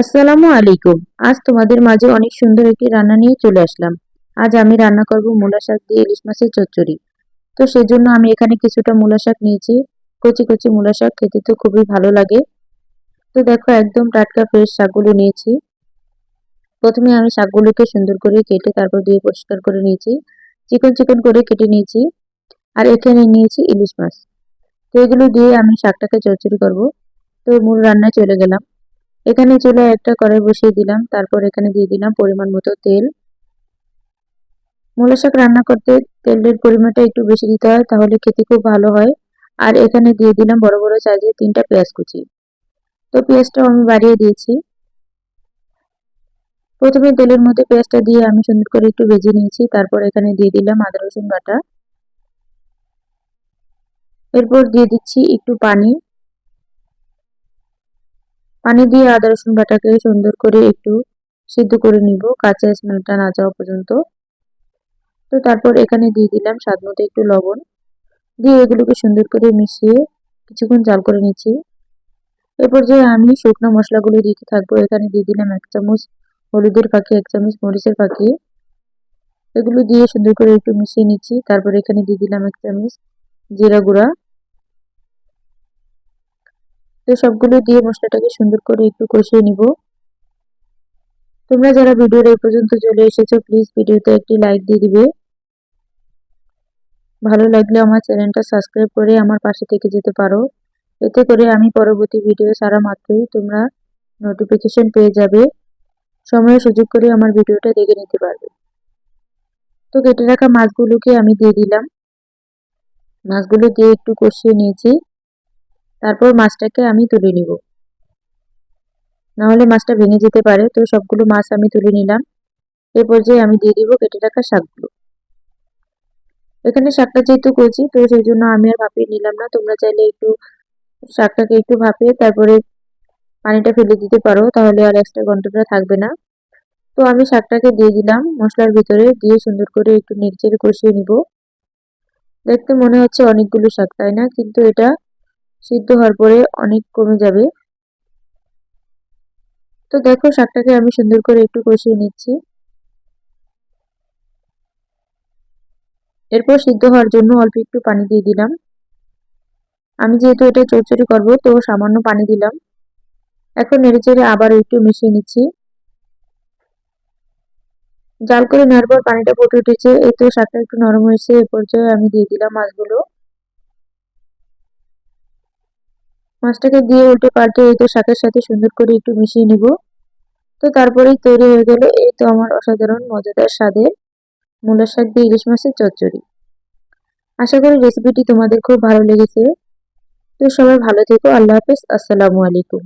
আসসালামু আলাইকুম। আজ তোমাদের মাঝে অনেক সুন্দর একটি রান্না নিয়ে চলে আসলাম। আজ আমি রান্না করব মূলা শাক দিয়ে ইলিশ মাছের চচ্চড়ি। তো সেজন্য আমি এখানে কিছুটা মূলা শাক নিয়েছি। কচি কচি মূলা শাক খেতে তো খুবই ভালো লাগে। তো দেখো একদম টাটকা ফ্রেশ শাকগুলো নিয়েছি। প্রথমে আমি শাকগুলোকে সুন্দর করে কেটে তারপর দিয়ে পরিষ্কার করে নিয়েছি। চিকন চিকন করে কেটে নিয়েছি। আর এখানে নিয়েছি ইলিশ মাছ। তো এগুলো দিয়ে আমি শাকটাকে চচ্চড়ি করব। তো মূল রান্নায় চলে গেলাম। এখানে চুলে একটা কড়াই বসিয়ে দিলাম, তারপর এখানে দিয়ে দিলাম পরিমাণ মতো তেল। মূলা শাক রান্না করতে তেলের পরিমাণটা একটু বেশি দিতে হয়, তাহলে খেতে খুব ভালো হয়। আর এখানে দিয়ে দিলাম বড় বড় সাইজের তিনটা পেঁয়াজ কুচি। তো পেঁয়াজটাও আমি বাড়িয়ে দিয়েছি। প্রথমে তেলের মধ্যে পেঁয়াজটা দিয়ে আমি সুন্দর করে একটু ভেজে নিয়েছি, তারপর এখানে দিয়ে দিলাম আদা রসুন বাটা। এরপর দিয়ে দিচ্ছি একটু পানি। পানি দিয়ে আদা রসুন বাটাকে সুন্দর করে একটু সিদ্ধ করে নিব, কাঁচা স্মেলটা না যাওয়া পর্যন্ত। তো তারপর এখানে দিয়ে দিলাম স্বাদ মতো একটু লবণ। দিয়ে এগুলোকে সুন্দর করে মিশিয়ে কিছুক্ষণ জাল করে নিচ্ছি। এরপর যে আমি শুকনো মশলাগুলো দিতে থাকব। এখানে দিয়ে দিলাম এক চামচ হলুদের পাখি এক চামচ মরিচের পাখি এগুলো দিয়ে সুন্দর করে একটু মিশিয়ে নিচ্ছি। তারপর এখানে দিয়ে দিলাম এক চামচ জিরা গুঁড়া। তো সবগুলো দিয়ে মশলাটাকে সুন্দর করে একটু কষিয়ে নিব। তোমরা যারা ভিডিওর এই পর্যন্ত চলে এসেছ প্লিজ ভিডিওতে একটি লাইক দিয়ে দিবে। ভালো লাগলে আমার চ্যানেলটা সাবস্ক্রাইব করে আমার পাশে থেকে যেতে পারো। এতে করে আমি পরবর্তী ভিডিও সারা মাত্রই তোমরা নোটিফিকেশন পেয়ে যাবে। সময় সুযোগ করে আমার ভিডিওটা দেখে নিতে পারবে। তো কেটে রাখা মাছগুলোকে আমি দিয়ে দিলাম। মাছগুলো দিয়ে একটু কষিয়ে নিয়েছি। তারপর মাছটাকে আমি তুলে নিব। নাহলে মাছটা ভেঙে যেতে পারে, তো সবগুলো মাছ আমি তুলে নিলাম। এ পর্যায়ে আমি দিয়ে দিব কেটে রাখা শাকগুলো। এখানে শাকটা যেহেতু কচি তো সেই জন্য আমি আর ভাপিয়ে নিলাম না। তোমরা চাইলে একটু শাকটাকে একটু ভাপিয়ে তারপরে পানিটা ফেলে দিতে পারো, তাহলে আর এক্সট্রা গন্ধটা থাকবে না। তো আমি শাকটাকে দিয়ে দিলাম মশলার ভিতরে, দিয়ে সুন্দর করে একটু নেড়ে কষিয়ে নিব। দেখতে মনে হচ্ছে অনেকগুলো শাক, তাই না? কিন্তু এটা সিদ্ধ হওয়ার পরে অনেক কমে যাবে। তো দেখো, শাকটাকে আমি সুন্দর করে একটু কষিয়ে নিচ্ছি। এরপর সিদ্ধ হওয়ার জন্য অল্প একটু পানি দিয়ে দিলাম। আমি যেহেতু এটা চচ্চড়ি করব, তো সামান্য পানি দিলাম। এখন নেড়ে চেড়ে আবার একটু মিশিয়ে নিচ্ছি। জাল করে নেওয়ার পর পানিটা ফুটে উঠেছে এই তো শাকটা একটু নরম হয়েছে। এ পর্যায়ে আমি দিয়ে দিলাম মাছগুলো। মাছটাকে দিয়ে উল্টে পাল্টে এই তো শাকের সাথে সুন্দর করে একটু মিশিয়ে নিব। তো তারপরেই তৈরি হয়ে গেল এই তো আমার অসাধারণ মজাদার স্বাদের মূলার শাক দিয়ে ইলিশ মাছের চচ্চড়ি। আশা করি রেসিপিটি তোমাদের খুব ভালো লেগেছে। তো সবাই ভালো থেকো, আল্লাহ হাফেজ, আসসালামু আলাইকুম।